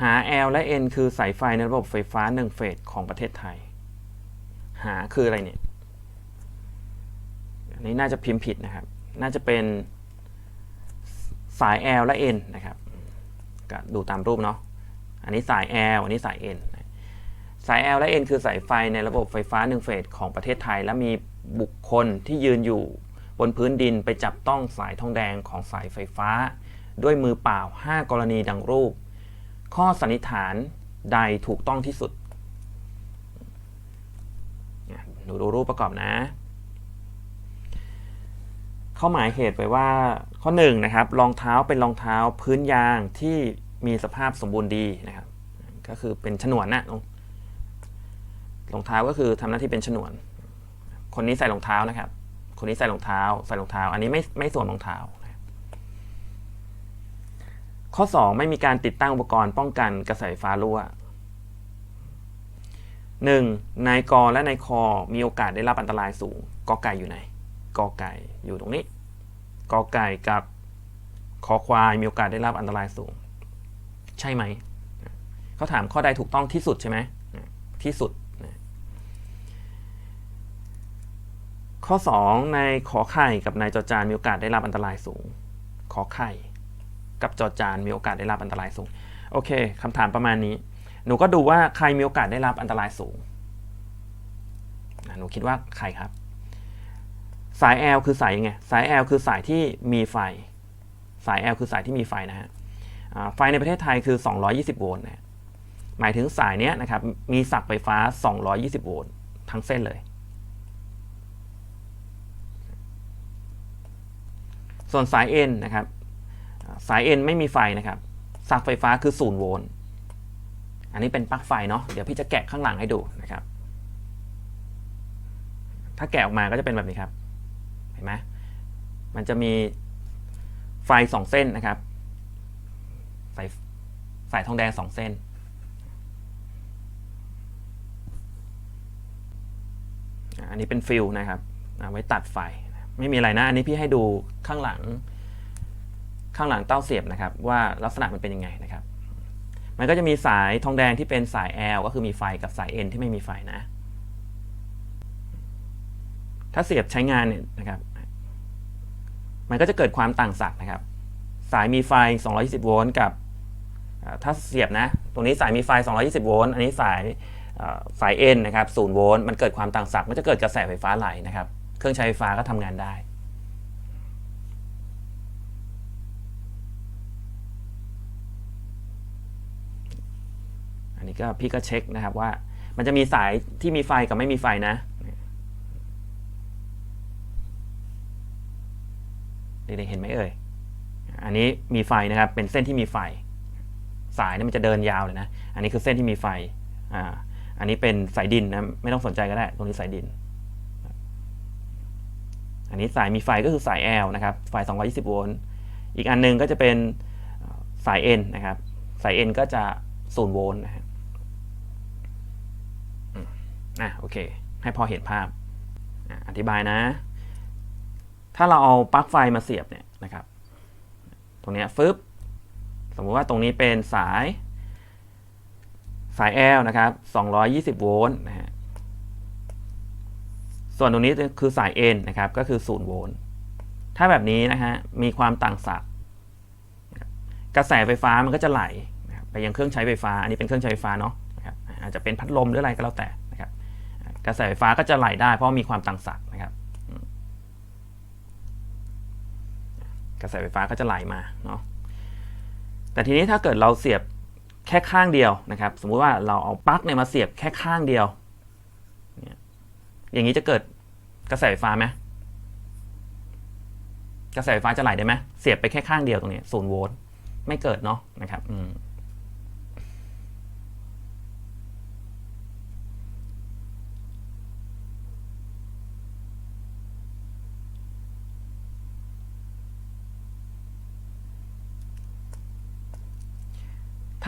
หา L และ N คือสายไฟในระบบไฟฟ้าหนึ่งเฟสของประเทศไทย หาคืออะไรเนี่ย อันนี้น่าจะพิมพ์ผิดนะครับ น่าจะเป็นสาย L และ N นะครับก็ดูตามรูปเนาะ อันนี้สาย L อันนี้สาย N สาย L และ N คือสายไฟในระบบไฟฟ้าหนึ่งเฟสของประเทศไทย และมีบุคคลที่ยืนอยู่บนพื้นดินไปจับต้องสายทองแดงของสายไฟฟ้า ด้วยมือเปล่า 5 กรณีดังรูป ข้อสันนิษฐานใดถูกต้องที่สุดหนูดูรูปประกอบนะข้อหมายเหตุไว้ว่าข้อ1นงนะครับรองเท้าเป็นรองเท้าพื้นยางที่มีสภาพสมบูรณ์ดีนะครับ ก็คือเป็นฉนวนนะรองเท้าก็คือทำหน้าที่เป็นฉนวน คนนี้ใส่รองเท้านะครับ คนนี้ใส่รองเท้า ใส่รองเท้า อันนี้ไม่ไม่สวมรองเท้า ข้อ 2 ไม่มีการติดตั้งอุปกรณ์ป้องกันกระแสไฟฟ้ารั่ว 1. นายกและนายคอมีโอกาสได้รับอันตรายสูงกอไก่อยู่ไหนกอไก่อยู่ตรงนี้กอไก่กับคอควายมีโอกาสได้รับอันตรายสูง ใช่ไหม เขาถามข้อใดถูกต้องที่สุดใช่ไหมที่สุด ข้อ 2 ในขอไข่กับนายจอจานมีโอกาสได้รับอันตรายสูง ขอไข่ กับจอจานมีโอกาสได้รับอันตรายสูง โอเคคำถามประมาณนี้ หนูก็ดูว่าใครมีโอกาสได้รับอันตรายสูง หนูคิดว่าใครครับ สาย L คือสายยังไง สาย L คือสายที่มีไฟ สาย L คือสายที่มีไฟนะฮะไฟในประเทศไทยคือ 220 โวลต์นะหมายถึงสายเนี้ยนะครับ มีศักไฟฟ้า 220 โวลต์ทั้งเส้นเลย ส่วนสาย N นะครับ สาย N ไม่มีไฟนะครับศักไฟฟ้าคือ0โวลต์อันนี้เป็นปลั๊กไฟเนาะเดี๋ยวพี่จะแกะข้างหลังให้ดูนะครับ ถ้าแกะออกมาก็จะเป็นแบบนี้ครับ เห็นไหมมันจะมีไฟสองเส้นนะครับ สายสายทองแดงสองเส้น อันนี้เป็นฟิลนะครับเอาไว้ตัดไฟ ไม่มีอะไรนะ อันนี้พี่ให้ดูข้างหลัง ข้างหลังเต้าเสียบนะครับ ว่าลักษณะมันเป็นยังไงนะครับ มันก็จะมีสายทองแดงที่เป็นสาย L ก็คือมีไฟกับสาย N ที่ไม่มีไฟนะ ถ้าเสียบใช้งานเนี่ยนะครับ มันก็จะเกิดความต่างศักย์นะครับ สายมีไฟ 220 โวลต์กับถ้าเสียบนะตรงนี้สายมีไฟ 220 โวลต์ อันนี้สายสาย N นะครับ 0 โวลต์ มันเกิดความต่างศักย์มันจะเกิดกระแสไฟฟ้าไหลนะครับ เครื่องใช้ไฟฟ้าก็ทำงานได้ นนี้ก็พี่ก็เช็คนะครับว่า มันจะมีสายที่มีไฟกับไม่มีไฟนะเด็กๆเห็นไหมเอ่ย อันนี้มีไฟนะครับ เป็นเส้นที่มีไฟ สายนี่มันจะเดินยาวเลยนะ อันนี้คือเส้นที่มีไฟ อ่า อันนี้เป็นสายดินนะ ไม่ต้องสนใจก็ได้ ตรงนี้สายดิน อันนี้สายมีไฟก็คือสาย L นะครับ ไฟ 220 โวลต์ อีกอันนึงก็จะเป็นสาย N นะครับ สาย N ก็จะ 0 โวลต์นะฮะ อะโอเค ให้พอเห็นภาพอธิบายนะ ถ้าเราเอาปลั๊กไฟมาเสียบเนี่ยนะครับ ตรงนี้ฟึบสมมุติว่าตรงนี้เป็นสาย สาย L นะครับ 220 โวลต์นะฮะส่วนตรงนี้คือสาย N นะครับ ก็คือ 0 โวลต์ ถ้าแบบนี้นะฮะ มีความต่างศักย์กระแสไฟฟ้ามันก็จะไหลไปยังเครื่องใช้ไฟฟ้า อันนี้เป็นเครื่องใช้ไฟฟ้าเนาะอาจจะเป็นพัดลมหรืออะไรก็แล้วแต่ กระแสไฟฟ้าก็จะไหลได้เพราะมีความต่างศักย์นะครับ กระแสไฟฟ้าก็จะไหลมาเนาะแต่ทีนี้ถ้าเกิดเราเสียบแค่ข้างเดียวนะครับ สมมุติว่าเราเอาปลั๊กเนี่ยมาเสียบแค่ข้างเดียวอย่างนี้จะเกิดกระแสไฟฟ้าไหมกระแสไฟฟ้าจะไหลได้ไหมเสียบไปแค่ข้างเดียวตรงนี้ศูนย์โวลต์ไม่เกิดเนาะนะครับอืม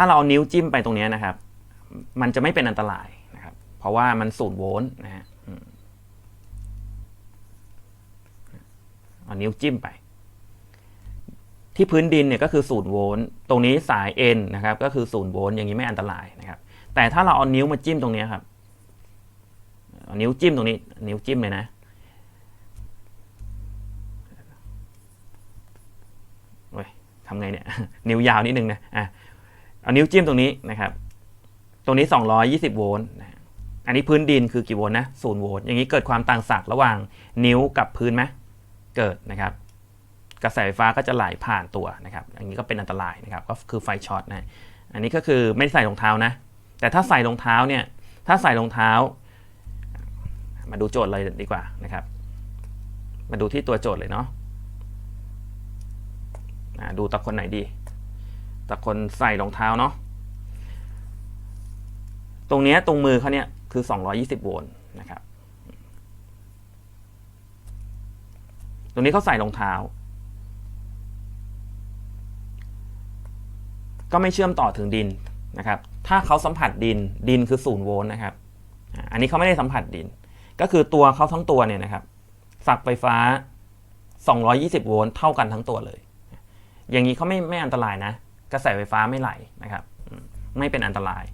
ถ้าเราเอานิ้วจิ้มไปตรงนี้นะครับ มันจะไม่เป็นอันตรายนะครับ เพราะว่ามันศูนย์โวลต์นะฮะเอานิ้วจิ้มไป ที่พื้นดินเนี่ยก็คือศูนย์โวลต์ตรงนี้สาย N นะครับ ก็คือศูนย์โวลต์อย่างนี้ไม่อันตรายนะครับ แต่ถ้าเราเอานิ้วมาจิ้มตรงนี้ครับเอานิ้วจิ้มตรงนี้ นิ้วจิ้มเลยนะโอ้ยทำไงเนี่ย นิ้วยาวนิดนึงนะอะ เอานิ้วจิ้มตรงนี้นะครับ ตรงนี้ 220 โวลต์อันนี้พื้นดินคือกี่โวลต์นะศูนย์โวลต์อย่างนี้เกิดความต่างศักย์ระหว่างนิ้วกับพื้นไหมเกิดนะครับ กระแสไฟฟ้าก็จะไหลผ่านตัวนะครับอันนี้ก็เป็นอันตรายนะครับ ก็คือไฟช็อตนะ อันนี้ก็คือไม่ได้ใส่รองเท้านะ แต่ถ้าใส่รองเท้าเนี่ย ถ้าใส่รองเท้า มาดูโจทย์เลยดีกว่านะครับ มาดูที่ตัวโจทย์เลยเนาะดูตะคนไหนดี ตะคนใส่รองเท้าเนาะตรงนี้ตรงมือเขาเนี่ยคือ 220 โวลต์นะครับ ตรงนี้เขาใส่รองเท้า ก็ไม่เชื่อมต่อถึงดินนะครับ ถ้าเขาสัมผัสดินดินคือศูนย์โวลต์นะครับ อันนี้เขาไม่ได้สัมผัสดิน ก็คือตัวเขาทั้งตัวเนี่ยนะครับ สักไฟฟ้า 220 โวลต์เท่ากันทั้งตัวเลย อย่างนี้เขาไม่ไม่อันตรายนะ กระแสไฟฟ้าไม่ไหลนะครับ ไม่เป็นอันตราย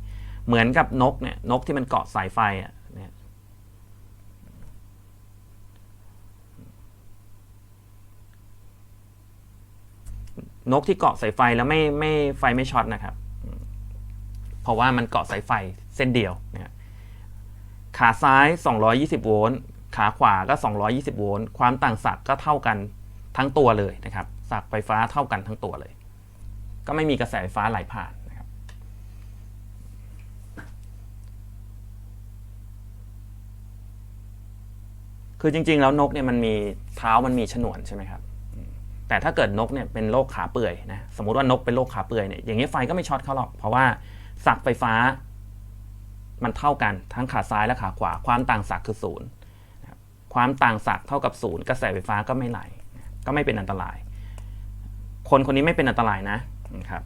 เหมือนกับนกเนี่ยนกที่มันเกาะสายไฟอะเนี่ยนกที่เกาะสายไฟแล้วไม่ไม่ไฟไม่ช็อตนะครับ เพราะว่ามันเกาะสายไฟเส้นเดียวนะครับขาซ้าย 220 โวลต์ ขาขวาก็ 220 โวลต์ ความต่างศักย์ก็เท่ากันทั้งตัวเลยนะครับ ศักย์ไฟฟ้าเท่ากันทั้งตัวเลย ก็ไม่มีกระแสไฟฟ้าไหลผ่านนะครับคือจริง ๆ แล้วนกเนี่ยมันมีเท้ามันมีฉนวนใช่ไหมครับแต่ถ้าเกิดนกเนี่ยเป็นโรคขาเปื่อยนะสมมติว่านกเป็นโรคขาเปื่อยเนี่ยอย่างนี้ไฟก็ไม่ช็อตเขาหรอก เพราะว่าศักไฟฟ้า มันเท่ากันทั้งขาซ้ายและขาขวา ความต่างศักคือศูนย์ความต่างศักเท่ากับศูนย์กระแสไฟฟ้าก็ไม่ไหล ก็ไม่เป็นอันตราย คนคนนี้ไม่เป็นอันตรายนะ นะครับ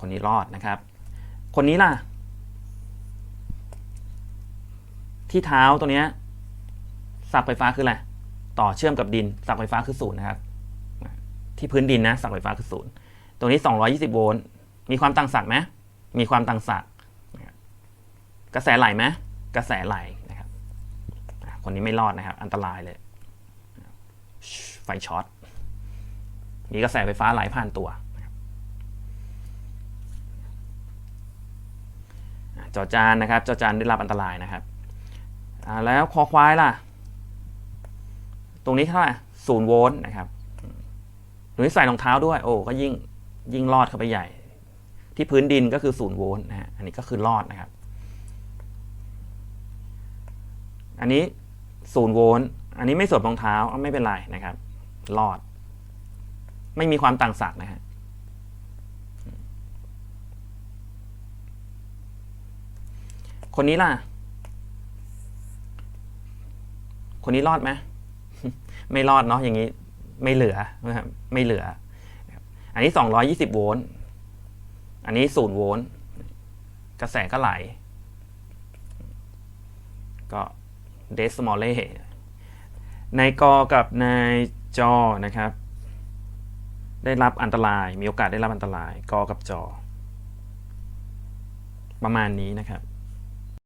คนนี้รอดนะครับ คนนี้ล่ะ ที่เท้าตัวเนี้ยสักไฟฟ้าคืออะไรต่อเชื่อมกับดินสักไฟฟ้าคือศูนย์นะครับ ที่พื้นดินนะสักไฟฟ้าคือศูนย์ตรงนี้ 220 โวลต์มีความต่างศักย์ไหมมีความต่างศักย์กระแสไหลไหมกระแสไหลนะครับ คนนี้ไม่รอดนะครับ อันตรายเลย ไฟช็อต มีกระแสไฟฟ้าไหลผ่านตัวจอจานนะครับจอจานได้รับอันตรายนะครับ แล้วคอควายล่ะ ตรงนี้เท่าไหร่ศูนย์โวลต์นะครับตรงนี้ใส่รองเท้าด้วย โอ้ก็ยิ่งยิ่งรอดเข้าไปใหญ่ ที่พื้นดินก็คือศูนย์โวลต์นะฮะอันนี้ก็คือรอดนะครับ อันนี้ศูนย์โวลต์ อันนี้ไม่สวมรองเท้าไม่เป็นไรนะครับรอด ไม่มีความต่างศักย์นะฮะคนนี้ล่ะ คนนี้รอดไหมไม่รอดเนาะอย่างนี้ไม่เหลือนะครับไม่เหลือนะครับอันนี้ 220 โวลต์ อันนี้0โวลต์ กระแสก็ไหล ก็เดสมอลเล่ นายกับนายจอนะครับ ได้รับอันตราย มีโอกาสได้รับอันตรายกกับจอ ประมาณนี้นะครับ